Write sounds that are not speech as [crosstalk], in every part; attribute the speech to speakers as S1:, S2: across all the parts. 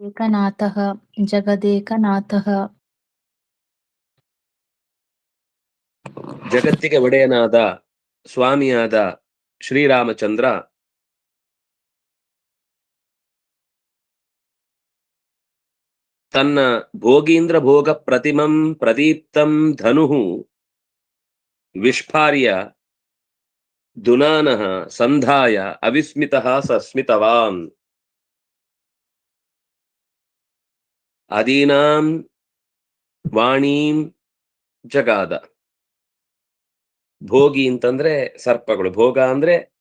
S1: ಏಕನಾಥಃ, ಜಗದೇಕನಾಥಃ.
S2: ಜಗತ್ತಿಗೆ ಒಡೆಯನಾದ ಸ್ವಾಮಿಯಾದ ಶ್ರೀರಾಮಚಂದ್ರ ತನ್ನ ಭೋಗೀಂದ್ರ ಭೋಗ ಪ್ರತಿಮಂ ಪ್ರದೀಪ್ತಂ ಧನುಹು ವಿಷ್ಫಾರ್ಯ ದುನಾನಃ ಸಂಧಾಯ ಅವಿಸ್ಮಿತಃ ಸಸ್ಮಿತವಾನ್ ಅದೀನಾಂ ವಾಣೀಂ ಜಗಾದ ಭೋಗಿ ಅಂತಂದ್ರೆ ಸರ್ಪಗಳು, ಭೋಗ ಅಂದ್ರೆ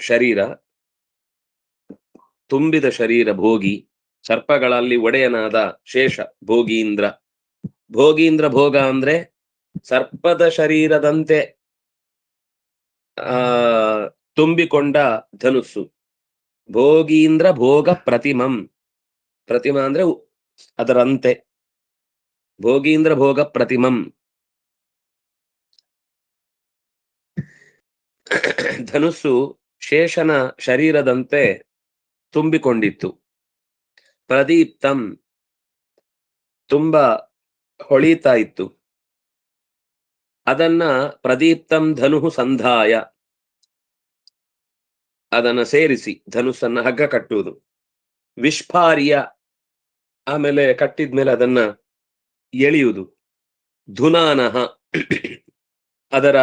S2: ಶರೀರ, ತುಂಬಿದ ಶರೀರ ಭೋಗಿ, ಸರ್ಪಗಳಲ್ಲಿ ಒಡೆಯನಾದ ಶೇಷ, ಭೋಗೀಂದ್ರ. ಭೋಗೀಂದ್ರ ಭೋಗ ಅಂದ್ರೆ ಸರ್ಪದ ಶರೀರದಂತೆ, ಆ, ತುಂಬಿಕೊಂಡ ಧನುಸ್ಸು. ಭೋಗೀಂದ್ರ ಭೋಗ ಪ್ರತಿಮಂ. ಪ್ರತಿಮ ಅಂದ್ರೆ ಅದರಂತೆ. ಭೋಗೀಂದ್ರ ಭೋಗ ಪ್ರತಿಮಂ. [coughs] ಧನುಸ್ಸು ಶೇಷನ ಶರೀರದಂತೆ ತುಂಬಿಕೊಂಡಿತ್ತು. ಪ್ರದೀಪ್ತಂ ತುಂಬಾ ಹೊಳಿತಾ ಇತ್ತು. ಅದನ್ನ ಪ್ರದೀಪ್ತಂ ಧನು ಸಂಧಾಯ. ಅದನ್ನ ಸೇರಿಸಿ, ಧನುಸ್ಸನ್ನ ಹಗ್ಗ ಕಟ್ಟುವುದು. ವಿಷ್ಫಾರ್ಯ ಆಮೇಲೆ ಕಟ್ಟಿದ್ಮೇಲೆ ಅದನ್ನ ಎಳೆಯುವುದು. ಧುನಾನಹ ಅದರ,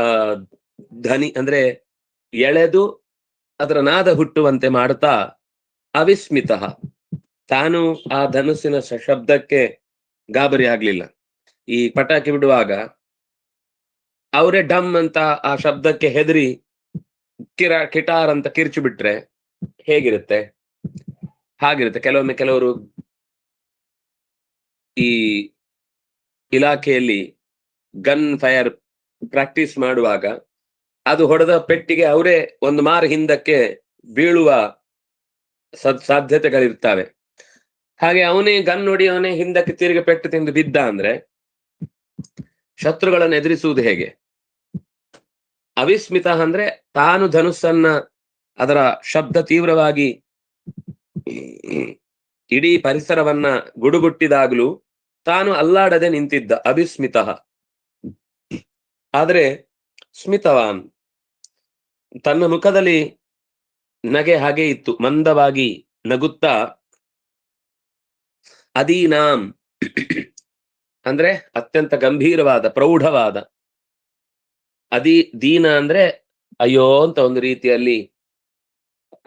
S2: ಆ, ಧ್ವನಿ ಅಂದ್ರೆ ಎಳೆದು ಅದರ ನಾದ ಹುಟ್ಟುವಂತೆ ಮಾಡುತ್ತಾ ಅವಿಸ್ಮಿತ. ತಾನು ಆ ಧನುಸ್ಸಿನ ಶಬ್ದಕ್ಕೆ ಗಾಬರಿ ಆಗ್ಲಿಲ್ಲ. ಈ ಪಟಾಕಿ ಬಿಡುವಾಗ ಅವರೇ ಡಮ್ ಅಂತ ಆ ಶಬ್ದಕ್ಕೆ ಹೆದರಿ ಕಿರ, ಕಿಟಾರ್ ಅಂತ ಕಿರ್ಚು ಬಿಟ್ರೆ ಹೇಗಿರುತ್ತೆ? ಹಾಗಿರುತ್ತೆ. ಕೆಲವೊಮ್ಮೆ ಕೆಲವರು ಈ ಇಲಾಖೆಯಲ್ಲಿ ಗನ್ ಫೈರ್ ಪ್ರಾಕ್ಟೀಸ್ ಮಾಡುವಾಗ ಅದು ಹೊಡೆದ ಪೆಟ್ಟಿಗೆ ಅವರೇ ಒಂದು ಮಾರು ಹಿಂದಕ್ಕೆ ಬೀಳುವ ಸದ್ ಸಾಧ್ಯತೆಗಳಿರ್ತವೆ ಹಾಗೆ ಅವನೇ ಗನ್ ನೋಡಿ ಅವನೇ ಹಿಂದಕ್ಕೆ ತಿರುಗಿ ಪೆಟ್ಟು ತಿಂದು ಬಿದ್ದ ಅಂದ್ರೆ ಶತ್ರುಗಳನ್ನು ಎದುರಿಸುವುದು ಹೇಗೆ? ಅವಿಸ್ಮಿತ ಅಂದ್ರೆ ತಾನು ಧನುಸ್ಸನ್ನ ಅದರ ಶಬ್ದ ತೀವ್ರವಾಗಿ ಇಡೀ ಪರಿಸರವನ್ನ ಗುಡುಗುಟ್ಟಿದಾಗಲೂ ತಾನು ಅಲ್ಲಾಡದೆ ನಿಂತಿದ್ದ ಅವಿಸ್ಮಿತ. ಆದ್ರೆ ಸ್ಮಿತವಾನ್ ತನ್ನ ಮುಖದಲ್ಲಿ ನಗೆ ಹಾಗೆ ಇತ್ತು, ಮಂದವಾಗಿ ನಗುತ್ತಾ ಅದೀನಾಂ ಅಂದ್ರೆ ಅತ್ಯಂತ ಗಂಭೀರವಾದ, ಪ್ರೌಢವಾದ ಅದಿ ದೀನ ಅಂದ್ರೆ, ಅಯ್ಯೋ ಅಂತ ಒಂದು ರೀತಿಯಲ್ಲಿ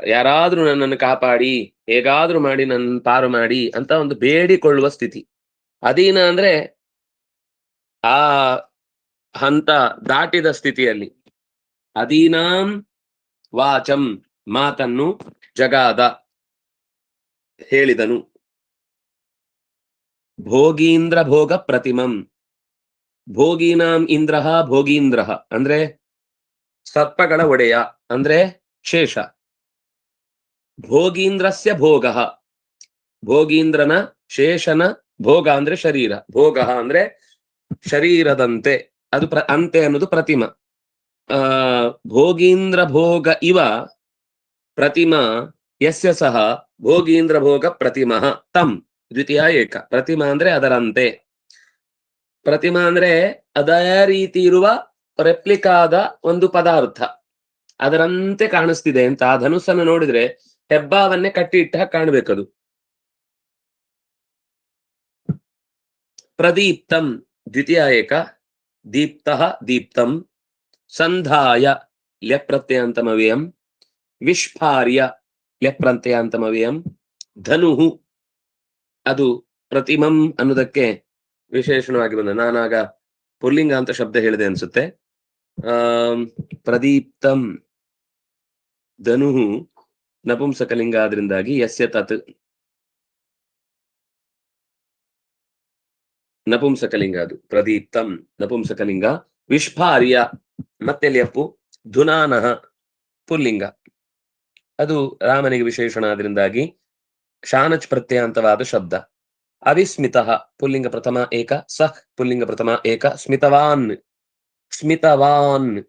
S2: ಯಾರಾದ್ರೂ ನನ್ನನ್ನು ಕಾಪಾಡಿ, ಹೇಗಾದ್ರೂ ಮಾಡಿ ನನ್ನ ಪಾರು ಮಾಡಿ ಅಂತ ಒಂದು ಬೇಡಿಕೊಳ್ಳುವ ಸ್ಥಿತಿ. ಅದೀನ ಅಂದ್ರೆ ಆ ಹಂತ ದಾಟಿದ ಸ್ಥಿತಿಯಲ್ಲಿ. ಅದೀನಾಂ ವಾಚಂ ಮಾತನ್ನು ಜಗಾದ ಹೇಳಿದನು. ಭೋಗೀಂದ್ರ ಭೋಗ ಪ್ರತಿಮಂ. ಭೋಗೀನಾಂ ಇಂದ್ರಹ ಭೋಗೀಂದ್ರ. ಅಂದ್ರೆ ಸರ್ಪಗಳ ಒಡೆಯ, ಅಂದ್ರೆ ಶೇಷ. ಭೋಗೀಂದ್ರಸ್ಯ ಭೋಗ. ಭೋಗೀಂದ್ರನ, ಶೇಷನ ಭೋಗ ಅಂದ್ರೆ ಶರೀರ. ಭೋಗ ಅಂದ್ರೆ ಶರೀರದಂತೆ. ಅದು ಪ್ರ, ಅಂತೆ ಅನ್ನೋದು ಪ್ರತಿಮ. ಆ, ಭೋಗೀಂದ್ರ ಭೋಗ ಇವ ಪ್ರತಿಮ ಯಸ್ಯ ಸಹ ಭೋಗೀಂದ್ರ ಭೋಗ ಪ್ರತಿಮಃ ತಂ ದ್ವಿತೀಯ ಏಕ. ಪ್ರತಿಮಾ ಅಂದ್ರೆ ಅದರಂತೆ. ಪ್ರತಿಮಾ ಅಂದ್ರೆ ಅದೇ ರೀತಿ ಇರುವ ರೆಪ್ಲಿಕಾದ ಒಂದು ಪದಾರ್ಥ. ಅದರಂತೆ ಕಾಣಿಸ್ತಿದೆ. ಅಂತ ಆ ಧನುಸ್ಸನ್ನು ನೋಡಿದ್ರೆ ಹೆಬ್ಬಾವನ್ನೇ ಕಟ್ಟಿ ಇಟ್ಟ ಕಾಣ್ಬೇಕದು. ಪ್ರದೀಪ್ತಂ ದ್ವಿತೀಯ ಏಕ. ದೀಪ್ತ ದೀಪ್ತಂ. ಸಂಧಾಯ ಲೆಪ್ರತ್ಯಂತಮವ್ಯಂ ವಿಷ್ಫಾರ್ಯ ಲೆಪ್ರತ್ಯಂತಮವ್ಯಂ ಧನುಹು ಅದು ಪ್ರತಿಮಂ ಅನ್ನೋದಕ್ಕೆ ವಿಶೇಷಣವಾಗಿ ಬಂದ. ನಾನಾಗ ಪುಲ್ಲಿಂಗ ಅಂತ ಶಬ್ದ ಹೇಳಿದೆ ಅನ್ಸುತ್ತೆ. ಆ ಪ್ರದೀಪ್ತಂ ಧನುಹು ನಪುಂಸಕಲಿಂಗ ಆದ್ರಿಂದಾಗಿ ಯಸ್ಯ ತತ್ ನಪುಂಸಕಲಿಂಗ ಅದು. ಪ್ರದೀಪ್ತಂ ನಪುಂಸಕಲಿಂಗ. ವಿಷ್ಫಾರ್ಯ ಮತ್ತೆ ಲೆಪ್ಪು ಧುನಾನ ಪುಲ್ಲಿಂಗ. ಅದು ರಾಮನಿಗೆ ವಿಶೇಷಣ ಆದ್ರಿಂದಾಗಿ ಶಾನಚ್ ಪ್ರತ್ಯಯಾಂತವಾದ ಶಬ್ದ. ಅವಿಸ್ಮಿತ ಪುಲ್ಲಿಂಗ ಪ್ರಥಮ ಏಕ ಸಹ್ ಪುಲ್ಲಿಂಗ ಪ್ರಥಮ ಏಕ, ಸ್ಮಿತವಾನ್ ಸ್ಮಿತವಾನ್.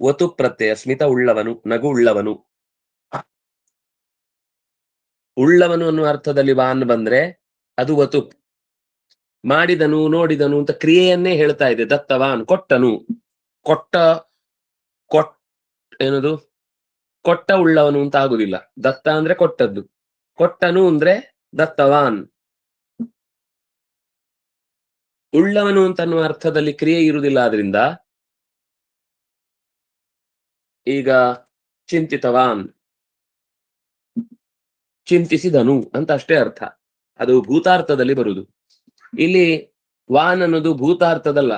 S2: ಒತು ಪ್ರತ್ಯಯ, ಸ್ಮಿತ ಉಳ್ಳವನು, ನಗು ಉಳ್ಳವನು. ಉಳ್ಳವನು ಅನ್ನುವ ಅರ್ಥದಲ್ಲಿ ವಾನ್ ಬಂದ್ರೆ ಅದು ವತು ಮಾಡಿದನು, ನೋಡಿದನು ಅಂತ ಕ್ರಿಯೆಯನ್ನೇ ಹೇಳ್ತಾ ಇದೆ, ದತ್ತವಾನ್, ಕೊಟ್ಟನು. ಕೊಟ್ಟ, ಕೊಟ್, ಏನದು? ಕೊಟ್ಟ ಉಳ್ಳವನು ಅಂತ ಆಗುದಿಲ್ಲ. ದತ್ತ ಅಂದ್ರೆ ಕೊಟ್ಟದ್ದು. ಕೊಟ್ಟನು ಅಂದ್ರೆ ದತ್ತವಾನ್. ಉಳ್ಳವನು ಅಂತ ಅನ್ನುವ ಅರ್ಥದಲ್ಲಿ ಕ್ರಿಯೆ ಇರುವುದಿಲ್ಲ ಆದ್ರಿಂದ ಈಗ ಚಿಂತಿತವಾನ್. ಚಿಂತಿಸಿದನು ಅಂತ ಅಷ್ಟೇ ಅರ್ಥ. ಅದು ಭೂತಾರ್ಥದಲ್ಲಿ ಬರುದು ಇಲ್ಲಿ ವಾನ್ ಅನ್ನೋದು ಭೂತಾರ್ಥದಲ್ಲ.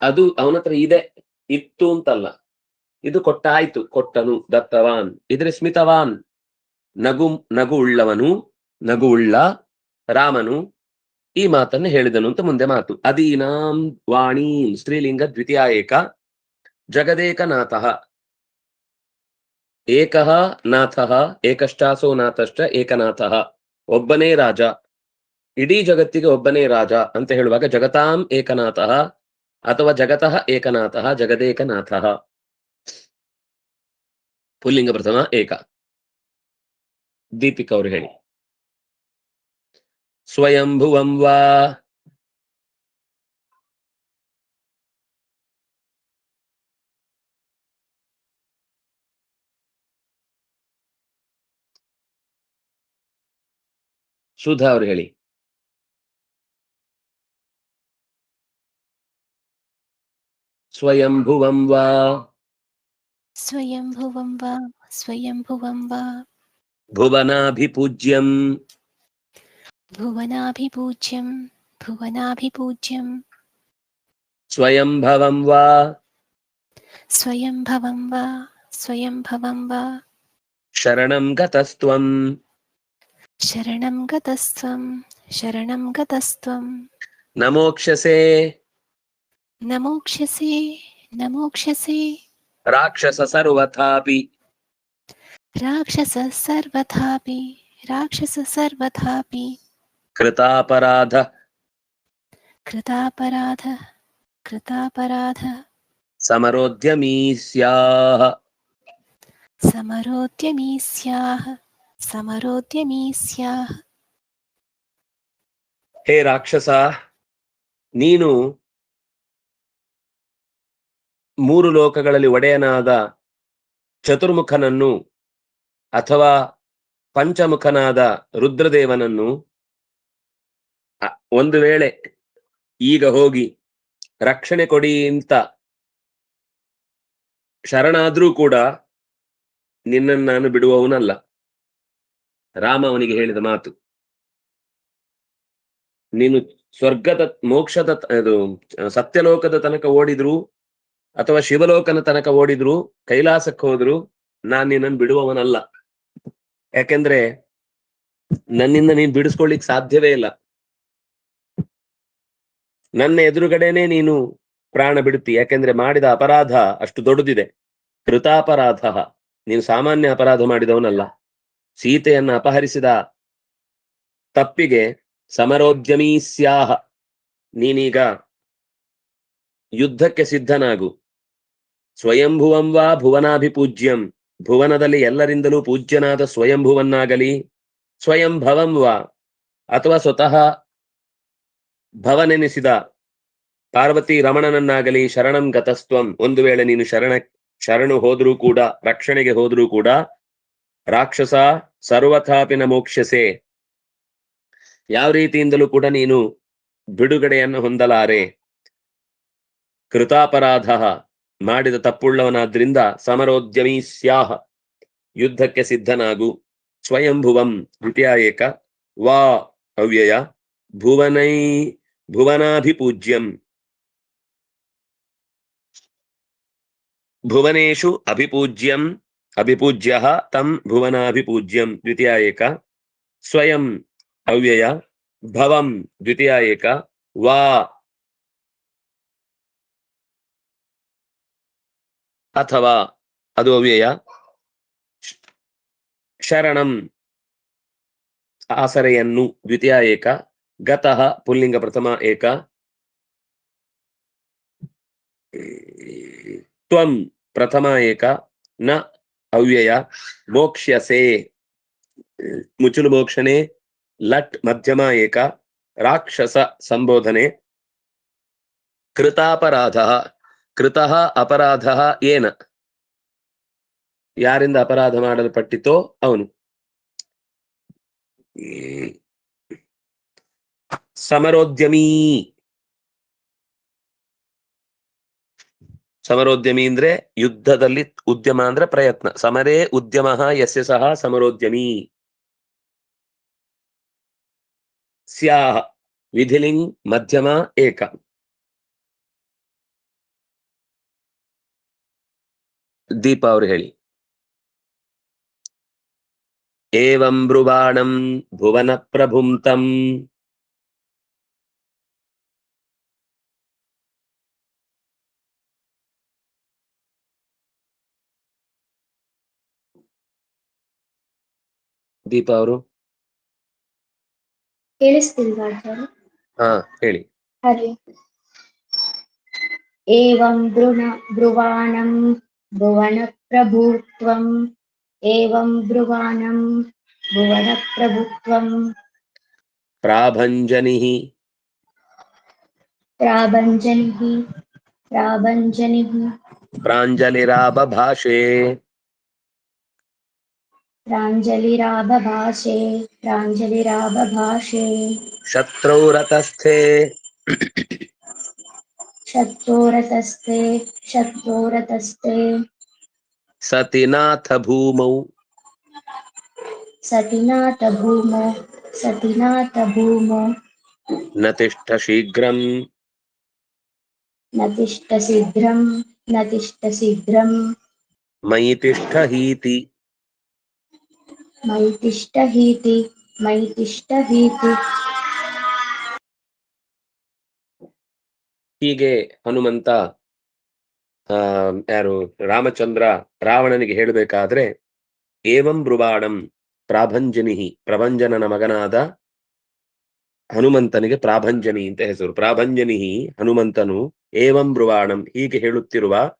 S2: ಅದು ಅವನ ಹತ್ರ ಇದೆ, ಇತ್ತು ಅಂತಲ್ಲ. ಇದು ಕೊಟ್ಟಾಯ್ತು, ಕೊಟ್ಟನು, ದತ್ತವಾನ್. ಇದ್ರೆ ಸ್ಮಿತವಾನ್. ನಗು ನಗು ಉಳ್ಳವನು, ನಗು ಉಳ್ಳ, ರಾಮನು ಈ ಮಾತನ್ನು ಹೇಳಿದನು ಅಂತ ಮುಂದೆ ಮಾತು. ಅದೀನಾಂ ವಾಣೀಂ ಸ್ತ್ರೀಲಿಂಗ ದ್ವಿತೀಯ ಏಕ ಜಗದೇಕನಾಥಃ. ಏಕಃ ನಾಥಃ ಏಕಶ್ಚಾಸೋ ನಾಥಶ್ಚ, ಏಕನಾಥಃ. ಒಬ್ಬನೇ ರಾಜ. ಇಡೀ ಜಗತ್ತಿಗೆ ಒಬ್ಬನೇ ರಾಜ ಅಂತ ಹೇಳುವಾಗ ಜಗತಾಂ ಏಕನಾಥಃ ಅಥವಾ ಜಗತಃ ಏಕನಾಥಃ, ಜಗದೇಕನಾಥಃ. ಪುಲ್ಲಿಂಗ ಪ್ರಥಮ ಏಕ. ದೀಪಿಕಾ ಅವರು ಹೇಳಿ. స్వయంభువం వా ಸುಧಾ ಅವರು ಹೇಳಿ ಸ್ವಯಂಭುವಂ ವಾ
S3: ಸ್ವಯಂಭುವಂ ವಾ ಸ್ವಯಂಭುವಂ ವಾ
S2: ಭುವನಾಭಿಪೂಜ್ಯಂ
S3: भुवनाभिपूज्यं भुवनाभिपूज्यं वा? वा?
S2: वा?
S3: शरणं गतस्त्वं शरणं गतस्त्वं शरणं गतस्त्वं
S2: राक्षस सर्वथापि।
S3: राक्षस सर्वथापि राक्षस सर्वथापि।
S2: ಕೃತಾಪರಾಧ
S3: कृतापराधः कृतापराधः
S2: ಸಮರೋದ್ಯಮೀ ಸ್ಯಾಹ
S3: समरोद्यमी स्याः समरोद्यमी स्याः
S2: ಹೇ ರಾಕ್ಷಸ ನೀನು ಮೂರು ಲೋಕಗಳಲ್ಲಿ ಒಡೆಯನಾದ ಚತುರ್ಮುಖನನ್ನು ಅಥವಾ ಪಂಚಮುಖನಾದ ರುದ್ರದೇವನನ್ನು ಅ- ಒಂದು ವೇಳೆ ಈಗ ಹೋಗಿ ರಕ್ಷಣೆ ಕೊಡಿ ಅಂತ ಶರಣಾದ್ರೂ ಕೂಡ ನಿನ್ನನ್ನು ನಾನು ಬಿಡುವವನಲ್ಲ. ರಾಮ ಅವನಿಗೆ ಹೇಳಿದ ಮಾತು. ನೀನು ಸ್ವರ್ಗದ ಮೋಕ್ಷದ ಅದು ಸತ್ಯಲೋಕದ ತನಕ ಓಡಿದ್ರು ಅಥವಾ ಶಿವಲೋಕನ ತನಕ ಓಡಿದ್ರು ಕೈಲಾಸಕ್ಕೆ ಹೋದ್ರು ನಾನ್ ನಿನ್ನನ್ನು ಬಿಡುವವನಲ್ಲ. ಯಾಕೆಂದ್ರೆ ನನ್ನಿಂದ ನೀನ್ ಬಿಡಿಸ್ಕೊಳ್ಳಿಕ್ ಸಾಧ್ಯವೇ ಇಲ್ಲ. ನನ್ನ ಎದುರುಗಡೆನೆ ನೀನು ಪ್ರಾಣ ಬಿಡುತ್ತಿ. ಯಾಕೆಂದ್ರೆ ಮಾಡಿದ ಅಪರಾಧ ಅಷ್ಟು ದೊಡ್ಡದಿದೆ. ಕೃತಾಪರಾಧ. ನೀನು ಸಾಮಾನ್ಯ ಅಪರಾಧ ಮಾಡಿದವನಲ್ಲ. ಸೀತೆಯನ್ನ ಅಪಹರಿಸಿದ ತಪ್ಪಿಗೆ ಸಮರೋದ್ಯಮೀ ಸ್ಯಾಹ ನೀನೀಗ ಯುದ್ಧಕ್ಕೆ ಸಿದ್ಧನಾಗು. ಸ್ವಯಂಭುವಂ ವಾ ಭುವನಾಭಿಪೂಜ್ಯಂ. ಭುವನದಲ್ಲಿ ಎಲ್ಲರಿಂದಲೂ ಪೂಜ್ಯನಾದ ಸ್ವಯಂಭುವನ್ನಾಗಲಿ. ಸ್ವಯಂಭವಂ ವಾ ಅಥವಾ ಸ್ವತಃ ಭವನೆನಿಸಿದ ಪಾರ್ವತಿ ರಮಣನನ್ನಾಗಲಿ ಶರಣಂ ಗತಸ್ತ್ವಂ. ಒಂದು ವೇಳೆ ನೀನು ಶರಣ, ಶರಣು ಹೋದ್ರೂ ಕೂಡ, ರಕ್ಷಣೆಗೆ ಹೋದ್ರೂ ಕೂಡ, ರಾಕ್ಷಸ ಸರ್ವಥಾಪಿನ ಮೋಕ್ಷಸೆ ಯಾವ ರೀತಿಯಿಂದಲೂ ಕೂಡ ನೀನು ಬಿಡುಗಡೆಯನ್ನು ಹೊಂದಲಾರೆ. ಕೃತಾಪರಾಧ ಮಾಡಿದ ತಪ್ಪುಳ್ಳವನಾದ್ರಿಂದ ಸಮರೋದ್ಯಮೀ ಸ್ಯಾಹ ಯುದ್ಧಕ್ಕೆ ಸಿದ್ಧನಾಗು. ಸ್ವಯಂಭುವಂ ದ್ವಿತೀಯ ಏಕ. ವಾ ಅವ್ಯಯ ಭುವನೈ ಭುವನಾಭಿಪೂಜ್ಯಂ ಭುವನೇಶು ಅಭಿಪೂಜ್ಯಂ ಅಭಿಪೂಜ್ಯ ತಂ ಭುವನಾಭಿಪೂಜ್ಯಂ ದ್ವಿತೀಯ ಏಕ ಸ್ವಯಂ ಅವ್ಯಯ ಭವಂ ದ್ವಿತೀಯ ಏಕ ವಾ ಅಥವಾ ಅದು ಅವ್ಯಯ ಶ್- ಶರಣಂ ಆಸರೆಯನ್ನು ದ್ವಿತೀಯ ಏಕ ಗತಃ ಪುಲ್ಲಿಂಗ ಪ್ರಥಮ ಏಕ. ತ್ವಂ ಪ್ರಥಮ ಏಕ. ನ ಅವ್ಯಯ ಮೋಕ್ಷ್ಯಸೆ. ಮುಚುಲು ಮೋಕ್ಷಣೆ ಲಟ್ ಮಧ್ಯಮ ಏಕ. ರಾಕ್ಷಸ ಸಂಬೋಧನೆ. ಕೃತಾಪರಾಧ. ಕೃತಃ ಅಪರಾಧ ಏನ? ಯಾರಿಂದ ಅಪರಾಧ ಮಾಡಲ್ಪಟ್ಟಿತೋ ಅವನು. ಸಮರೋದ್ಯಮಿ. ಸಮರೋದ್ಯಮಿ ಅಂದ್ರೆ ಯುದ್ಧದಲ್ಲಿ ಉದ್ಯಮ ಅಂದ್ರೆ ಪ್ರಯತ್ನ. ಸಮರೇ ಉದ್ಯಮ ಯಸ್ಯ ಸಹ ಸಮರೋದ್ಯಮಿ. ಸ್ಯಾಹ, ವಿಧಿಲಿಂಗ್, ಮಧ್ಯಮ, ಏಕ. ದೀಪ ಅವರು ಹೇಳಿ. ಏವಂ ಬ್ರುವಾಣಂ ಭುವನ ಪ್ರಭುಂ ದೀಪ ಅವರು?
S4: ಕೇಳಿಸ್ತಿಲ್ವಾ ಆಚಾರ್ಯ
S2: ಹಾ ಹೇಳಿ.
S4: ಹರಿ ಏವಂ ಬೃಣ ಬ್ರುವಾಣಂ ಭುವನ ಪ್ರಭುತ್ವಂ ಏವಂ ಬ್ರುವಾಣಂ ಭುವನ ಪ್ರಭುತ್ವಂ
S2: ಪ್ರಾಭಂಜನಿ
S4: ಪ್ರಾಭಂಜನಿಃ ಪ್ರಾಭಂಜನಿಃ
S2: ಪ್ರಾಂಜಲಿರಾಬಭಾಷೆ
S4: प्राञ्जलिराबभाषे प्राञ्जलिराबभाषे
S2: शत्रौ
S4: रतस्थे। शत्रौ
S2: सतिनाथ भूमौ
S4: सतिनाथ भूमौ सतिनाथ भूमौ
S2: न तिष्ठ शीघ्रम्
S4: न तिष्ठ शीघ्रम्
S2: न तिष्ठ शीघ्रम्
S4: मयि तिष्ठ हीति ಮೈತಿಷ್ಟಹೀತಿ ಮೈತಿಷ್ಟಹೀತಿ.
S2: ಹೀಗೆ ಹನುಮಂತ, ಆ, ಯಾರು, ರಾಮಚಂದ್ರ ರಾವಣನಿಗೆ ಹೇಳಬೇಕಾದ್ರೆ, ಏವಂ ಬ್ರುಬಾಡಂ ಪ್ರಾಭಂಜನಿಹಿ, ಪ್ರಭಂಜನನ ಮಗನಾದ ಹನುಮಂತನಿಗೆ ಪ್ರಾಭಂಜನಿ ಅಂತ ಹೆಸರು. ಪ್ರಾಭಂಜನಿಹಿ ಹನುಮಂತನು ಏವಂ ಬ್ರುವಾಣಂ ಹೀಗೆ ಹೇಳುತ್ತಿರುವ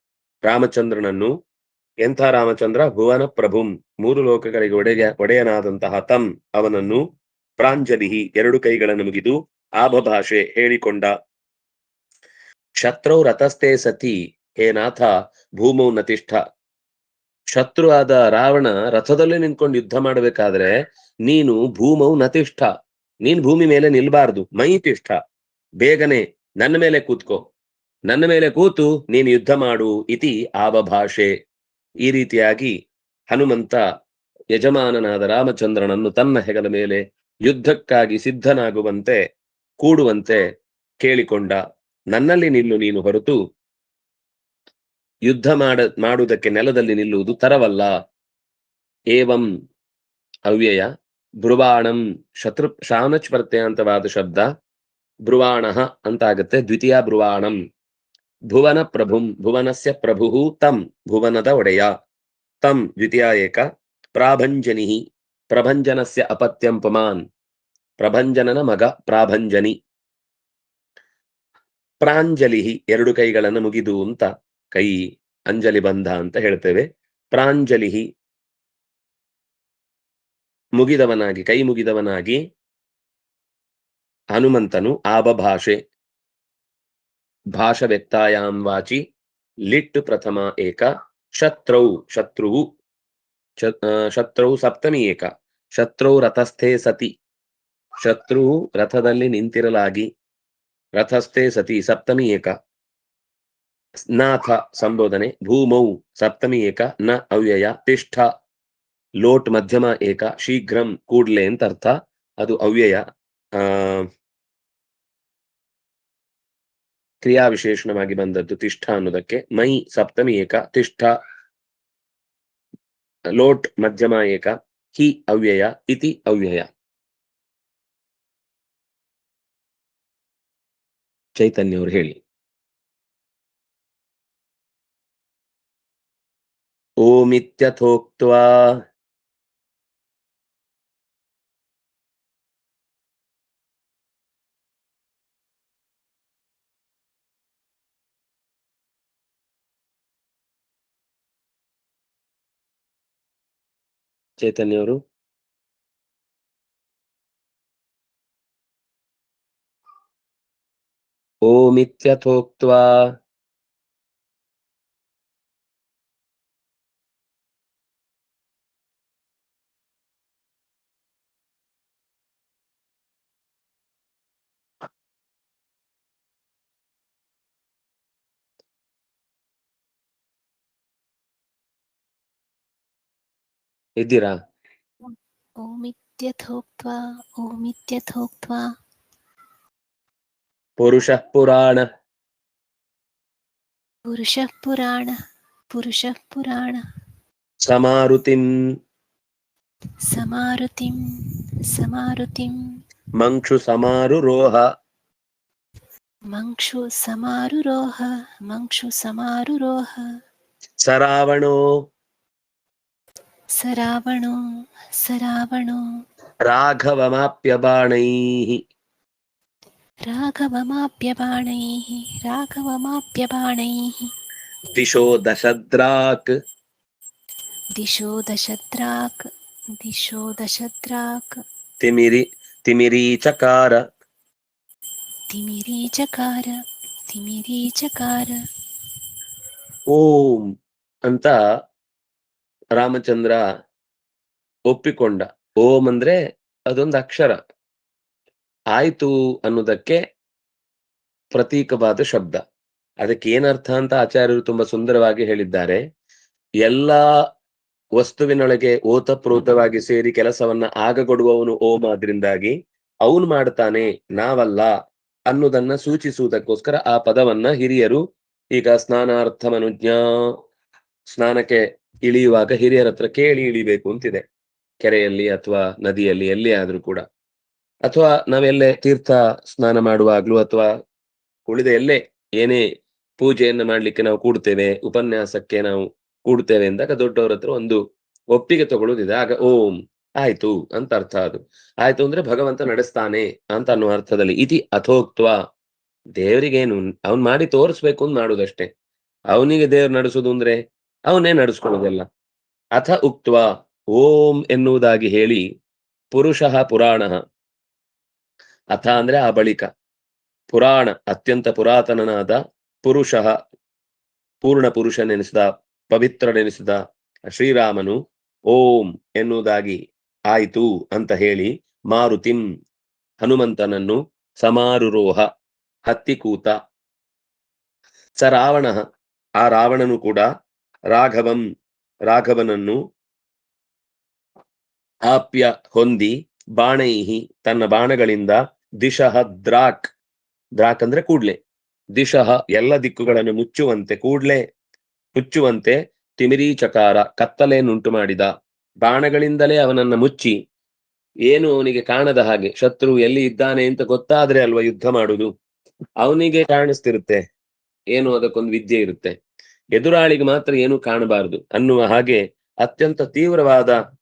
S2: ರಾಮಚಂದ್ರನನ್ನು ಎಂಥ ರಾಮಚಂದ್ರ? ಭುವನ ಪ್ರಭುಂ. ಮೂರು ಲೋಕಗಳಿಗೆ ಒಡೆಯ, ಒಡೆಯನಾದಂತಹ ತಂ ಅವನನ್ನು ಪ್ರಾಂಜಲಿ ಎರಡು ಕೈಗಳನ್ನು ಮುಗಿದು ಆಭಭಾಷೆ ಹೇಳಿಕೊಂಡ. ಶತ್ರು ರಥಸ್ಥೆ ಸತಿ ಹೇ ನಾಥ, ಭೂಮೌ ನತಿಷ್ಠ. ಶತ್ರು ಆದ ರಾವಣ ರಥದಲ್ಲೇ ನಿಂತ್ಕೊಂಡು ಯುದ್ಧ ಮಾಡಬೇಕಾದ್ರೆ ನೀನು ಭೂಮೌ ನತಿಷ್ಠ. ನೀನ್ ಭೂಮಿ ಮೇಲೆ ನಿಲ್ಬಾರ್ದು, ಮೈ ತಿಷ್ಠ. ಬೇಗನೆ ನನ್ನ ಮೇಲೆ ಕೂತ್ಕೋ. ನನ್ನ ಮೇಲೆ ಕೂತು ನೀನು ಯುದ್ಧ ಮಾಡು ಇತಿ ಆವಭಾಷೆ ಈ ರೀತಿಯಾಗಿ ಹನುಮಂತ ಯಜಮಾನನಾದ ರಾಮಚಂದ್ರನನ್ನು ತನ್ನ ಹೆಗಲ ಮೇಲೆ ಯುದ್ಧಕ್ಕಾಗಿ ಸಿದ್ಧನಾಗುವಂತೆ ಕೂಡುವಂತೆ ಕೇಳಿಕೊಂಡ. ನನ್ನಲ್ಲಿ ನಿಲ್ಲು ನೀನು ಹೊರತು ಯುದ್ಧ ಮಾಡ, ಮಾಡುವುದಕ್ಕೆ ನೆಲದಲ್ಲಿ ನಿಲ್ಲುವುದು ತರವಲ್ಲ. ಏವಂ ಅವ್ಯಯ ಬ್ರುವಾಣಂ ಶತ್ರು ಶಾನಚ್ ಪ್ರತ್ಯಂತವಾದ ಶಬ್ದ ಬ್ರುವಾಣ ಅಂತ ಆಗುತ್ತೆ ದ್ವಿತೀಯ ಬ್ರುವಾಣಂ. ಭುವನ ಪ್ರಭುಂ ಭುವನಸ್ಯ ಪ್ರಭು ತಂ ಭುವನದ ಒಡೆಯ ತಂ ದ್ವಿತೀಯ ಏಕ ಪ್ರಾಭಂಜನಿ ಪ್ರಭಂಜನಸ್ಯ ಅಪತ್ಯಂ ಪುಮಾನ್ ಪ್ರಭಂಜನನ ಮಗ ಪ್ರಾಭಂಜನಿ ಪ್ರಾಂಜಲಿ ಎರಡು ಕೈಗಳನ್ನು ಮುಗಿದು ಅಂತ ಕೈ ಅಂಜಲಿ ಬಂಧ ಅಂತ ಹೇಳ್ತೇವೆ. ಪ್ರಾಂಜಲಿ ಮುಗಿದವನಾಗಿ, ಕೈ ಮುಗಿದವನಾಗಿ ಹನುಮಂತನು ಆಬಭಾಷೆ ಭಾಷ ವ್ಯಕ್ತಾಯಾಂ ವಾಚಿ ಲಿಟ್ ಪ್ರಥಮ ಏಕ ಶತ್ರೌ ಶತ್ರುವು ಶತ್ರೌ ಸಪ್ತಮಿ ಏಕ ಶತ್ರೌ ರಥಸ್ಥೆ ಸತಿ ಶತ್ರು ರಥದಲ್ಲಿ ನಿಂತಿರಲಾಗಿ ರಥಸ್ಥೆ ಸತಿ ಸಪ್ತಮಿ ಏಕ ನಾಥ ಸಂಬೋಧನೆ ಭೂಮೌ ಸಪ್ತಮಿ ಏಕ ನ ಅವ್ಯಯ ತಿಷ್ಠ ಲೋಟ್ ಮಧ್ಯಮ ಏಕ ಶೀಘ್ರಂ ಕೂಡ್ಲೆ ಅಂತ ಅರ್ಥ ಅದು ಅವ್ಯಯ ಕ್ರಿಯಾ ವಿಶೇಷಣವಾಗಿ ಬಂದದ್ದು ತಿಷ್ಠ ಅನ್ನೋದಕ್ಕೆ. ಮೈ ಸಪ್ತಮಿ ಏಕ, ತಿಷ್ಠ ಲೋಟ್ ಮಧ್ಯಮ ಏಕ, ಹಿ ಅವ್ಯಯ, ಇತಿ ಅವ್ಯಯ. ಚೈತನ್ಯ ಅವರು ಹೇಳಿ. ಓಮಿತ್ಯಥೋಕ್ತ್ವಾ చైతన్య ఎవరు? ఓమిత్యథోక్త్వా ಇದ್ದೀರಾ
S3: ಓಮಿತ್ಯಥೋಕ್ತ್ವಾ ಓಮಿತ್ಯಥೋಕ್ತ್ವಾ.
S2: ಪುರುಷಃ ಪುರಾಣ
S3: ಪುರುಷ ಪುರಾಣ ಪುರುಷ ಪುರಾಣ
S2: ಸಮಾರುತಿಂ.
S3: ಸಮಾರುತಿಂ ಸಮಾರುತಿಂ.
S2: ಮಂಕ್ಷು ಸಮಾರುರೋಹ.
S3: ಮಂಕ್ಷು ಸಮಾರುರೋಹ ಮಂಕ್ಷು ಸಮಾರುರೋಹ.
S2: ಸರಾವಣೋ.
S3: సరావణో
S2: సరావణో రాఘవమాప్యబాణై
S3: రాఘవమాప్యబాణై రాఘవమాప్యబాణై
S2: దిశో దశద్రాక్
S3: దిశో దశద్రాక్ దిశో దశద్రాక్
S2: తిమిరి తిమిరీచకార
S3: తిమిరీచకార తిమిరీచకార
S2: ఓం అంతా ರಾಮಚಂದ್ರ ಒಪ್ಪಿಕೊಂಡ. ಓಂ ಅಂದ್ರೆ ಅದೊಂದು ಅಕ್ಷರ. ಆಯ್ತು ಅನ್ನೋದಕ್ಕೆ ಪ್ರತೀಕವಾದ ಶಬ್ದ. ಅದಕ್ಕೆ ಏನರ್ಥ ಅಂತ ಆಚಾರ್ಯರು ತುಂಬಾ ಸುಂದರವಾಗಿ ಹೇಳಿದ್ದಾರೆ. ಎಲ್ಲಾ ವಸ್ತುವಿನೊಳಗೆ ಓತಪ್ರೋತವಾಗಿ ಸೇರಿ ಕೆಲಸವನ್ನ ಆಗಗೊಡುವವನು ಓಂ ಆದ್ರಿಂದಾಗಿ ಅವನು ಮಾಡ್ತಾನೆ, ನಾವಲ್ಲ ಅನ್ನೋದನ್ನ ಸೂಚಿಸುವುದಕ್ಕೋಸ್ಕರ ಆ ಪದವನ್ನ ಹಿರಿಯರು ಈಗ ಸ್ನಾನಾರ್ಥಮನುಜ್ಞ ಸ್ನಾನಕ್ಕೆ ಇಳಿಯುವಾಗ ಹಿರಿಯರ ಹತ್ರ ಕೇಳಿ ಇಳಿಬೇಕು ಅಂತಿದೆ. ಕೆರೆಯಲ್ಲಿ ಅಥವಾ ನದಿಯಲ್ಲಿ ಎಲ್ಲಿ ಆದ್ರೂ ಕೂಡ. ಅಥವಾ ನಾವೆಲ್ಲೇ ತೀರ್ಥ ಸ್ನಾನ ಮಾಡುವಾಗ್ಲೂ ಅಥವಾ ಉಳಿದ ಎಲ್ಲೇ ಏನೇ ಪೂಜೆಯನ್ನ ಮಾಡ್ಲಿಕ್ಕೆ ನಾವು ಕೂಡ್ತೇವೆ, ಉಪನ್ಯಾಸಕ್ಕೆ ನಾವು ಕೂಡ್ತೇವೆ ಅಂದಾಗ ದೊಡ್ಡವರ ಹತ್ರ ಒಂದು ಒಪ್ಪಿಗೆ ತಗೊಳ್ಳೋದಿದೆ ಆಗ ಓಂ ಆಯ್ತು ಅಂತ ಅರ್ಥ ಅದು. ಆಯ್ತು ಅಂದ್ರೆ ಭಗವಂತ ನಡೆಸ್ತಾನೆ ಅಂತ ಅನ್ನುವ ಅರ್ಥದಲ್ಲಿ ಇತಿ ಅಥೋಕ್ತ್ವ. ದೇವರಿಗೇನು ಅವ್ನ್ ಮಾಡಿ ತೋರಿಸ್ಬೇಕು ಅಂತ ಮಾಡುದಷ್ಟೇ. ಅವನಿಗೆ ದೇವ್ರು ನಡೆಸೋದು ಅಂದ್ರೆ ಅವನೇ ನಡೆಸ್ಕೊಳ್ಳೋದೆಲ್ಲ. ಅಥ ಉಕ್ತ್ವ ಓಂ ಎನ್ನುವುದಾಗಿ ಹೇಳಿ ಪುರುಷಃ ಪುರಾಣ. ಅಥ ಅಂದ್ರೆ ಆ ಬಳಿಕ. ಪುರಾಣ, ಅತ್ಯಂತ ಪುರಾತನನಾದ ಪುರುಷ, ಪೂರ್ಣ ಪುರುಷನೆನಿಸಿದ, ಪವಿತ್ರನೆನಿಸಿದ ಶ್ರೀರಾಮನು ಓಂ ಎನ್ನುವುದಾಗಿ ಆಯಿತು ಅಂತ ಹೇಳಿ ಮಾರುತಿಂ ಹನುಮಂತನನ್ನು ಸಮಾರುರೋಹ, ಹತ್ತಿಕೂತ. ಸ ರಾವಣ, ಆ ರಾವಣನು ಕೂಡ ರಾಘವಂ ರಾಘವನನ್ನು ಆಪ್ಯ ಹೊಂದಿ ಬಾಣೈಹಿ ತನ್ನ ಬಾಣಗಳಿಂದ ದಿಶಃ ದ್ರಾಕ್ ದ್ರಾಕ್ ಅಂದ್ರೆ ಕೂಡ್ಲೆ ದಿಶಃ ಎಲ್ಲ ದಿಕ್ಕುಗಳನ್ನು ಮುಚ್ಚುವಂತೆ, ಕೂಡ್ಲೆ ಮುಚ್ಚುವಂತೆ ತಿಮಿರೀಚಕಾರ ಕತ್ತಲೆಯನ್ನುಂಟು ಮಾಡಿದ. ಬಾಣಗಳಿಂದಲೇ ಅವನನ್ನ ಮುಚ್ಚಿ, ಏನು ಅವನಿಗೆ ಕಾಣದ ಹಾಗೆ, ಶತ್ರು ಎಲ್ಲಿ ಇದ್ದಾನೆ ಅಂತ ಗೊತ್ತಾದ್ರೆ ಅಲ್ವಾ ಯುದ್ಧ ಮಾಡುದು? ಅವನಿಗೆ ಕಾಣಿಸ್ತಿರುತ್ತೆ, ಏನು ಅದಕ್ಕೊಂದು ವಿದ್ಯೆ ಇರುತ್ತೆ. ಎದುರಾಳಿಗೆ ಮಾತ್ರ ಏನು ಕಾಣಬಾರದು. ಅನ್ನುವ ಹಾಗೆ ಅತ್ಯಂತ ತೀವ್ರವಾದ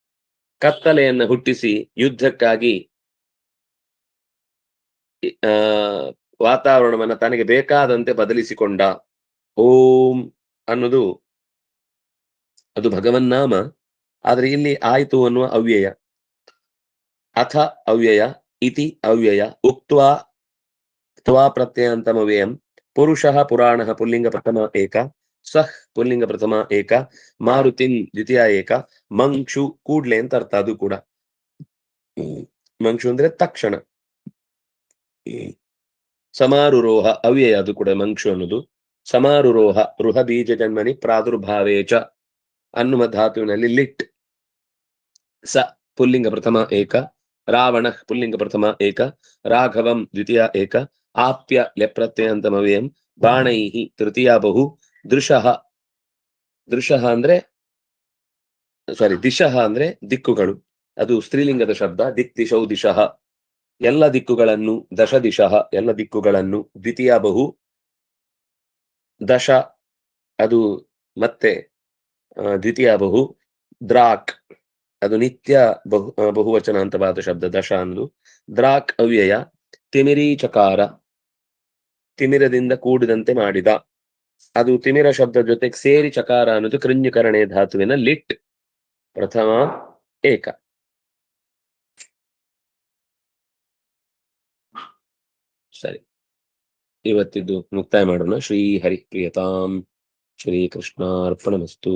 S2: ಕತ್ತಲೆಯನ್ನು ಹುಟ್ಟಿಸಿ ಯುದ್ಧಕ್ಕಾಗಿ, ಆ, ವಾತಾವರಣವನ್ನ ತನಗೆ ಬೇಕಾದಂತೆ ಬದಲಿಸಿಕೊಂಡ ಓಂ ಅನ್ನೋದು, ಅದು ಭಗವನ್ನಾಮ ಆದ್ರೆ ಇಲ್ಲಿ ಆಯಿತು ಅನ್ನುವ ಅವ್ಯಯ. ಅಥ ಅವ್ಯಯ ಇತಿ ಅವ್ಯಯ ಉಕ್ತ್ವಾ ತ್ವಾ ಪ್ರತ್ಯಯಂತಮವ್ಯಯಂ. ಪುರುಷ ಪುರಾಣಃ ಪುಲ್ಲಿಂಗ ಪ್ರಥಮ ಏಕ. ಸಹ್ ಪುಲ್ಲಿಂಗ ಪ್ರಥಮ ಏಕ, ಮಾರುತಿನ್ ದ್ವಿತೀಯ ಏಕ, ಮಂಕ್ಷು ಕೂಡ್ಲೆ ಅಂತ ಅರ್ಥ ಅದು ಕೂಡ. ಮಂಕ್ಷು ಅಂದ್ರೆ ತಕ್ಷಣ. ಸಮಾರುರೋಹ ಅವ್ಯಯ ಅದು ಕೂಡ ಮಂಕ್ಷು ಅನ್ನೋದು. ಸಮಾರುರೋಹ ರುಹ ಬೀಜ ಜನ್ಮನಿ ಪ್ರಾದುರ್ಭಾವೇಚ ಅನ್ನುವ ಧಾತುವಿನಲ್ಲಿ ಲಿಟ್. ಸ ಪುಲ್ಲಿಂಗ ಪ್ರಥಮ ಏಕ, ರಾವಣ ಪುಲ್ಲಿಂಗ ಪ್ರಥಮ ಏಕ, ರಾಘವಂ ದ್ವಿತೀಯ ಏಕ, ಆಪ್ಯ ಲೆಪ್ರತ್ಯಂತಮವ್ಯಂ ಬಾಣೈಹಿ ತೃತೀಯ ಬಹು ದೃಶಃ ದೃಶಃ ಅಂದ್ರೆ ಸಾರಿ ದಿಶಃ ಅಂದ್ರೆ ದಿಕ್ಕುಗಳು. ಅದು ಸ್ತ್ರೀಲಿಂಗದ ಶಬ್ದ, ದಿಕ್ ದಿಶೌ ದಿಶಃ. ಎಲ್ಲ ದಿಕ್ಕುಗಳನ್ನು, ದಶ ದಿಶಃ, ಎಲ್ಲ ದಿಕ್ಕುಗಳನ್ನು, ದ್ವಿತೀಯ ಬಹು, ದಶ, ಅದು ಮತ್ತೆ ದ್ವಿತೀಯ ಬಹು, ದ್ರಾಕ್. ಅದು ನಿತ್ಯ ಬಹು ಬಹುವಚನ ಅಂತವಾದ ಶಬ್ದ, ದಶ ಅಂದು. ದ್ರಾಕ್ ಅವ್ಯಯ, ತಿಮಿರೀಚಕಾರ, ತಿಮಿರದಿಂದ ಕೂಡಿದಂತೆ ಮಾಡಿದ. ಅದು ತಿಮಿರ ಶಬ್ದ ಜೊತೆಗೆ ಸೇರಿ ಚಕಾರ ಅನ್ನೋದು ಕೃಂಜಕರಣೆ ಧಾತುವಿನ ಲಿಟ್. ಪ್ರಥಮ ಏಕ. ಸರಿ. ಇವತ್ತಿದ್ದು ಮುಕ್ತಾಯ ಮಾಡೋಣ. ಶ್ರೀ ಹರಿ ಪ್ರಿಯತಾಂ ಶ್ರೀ ಕೃಷ್ಣಾರ್ಪಣಮಸ್ತು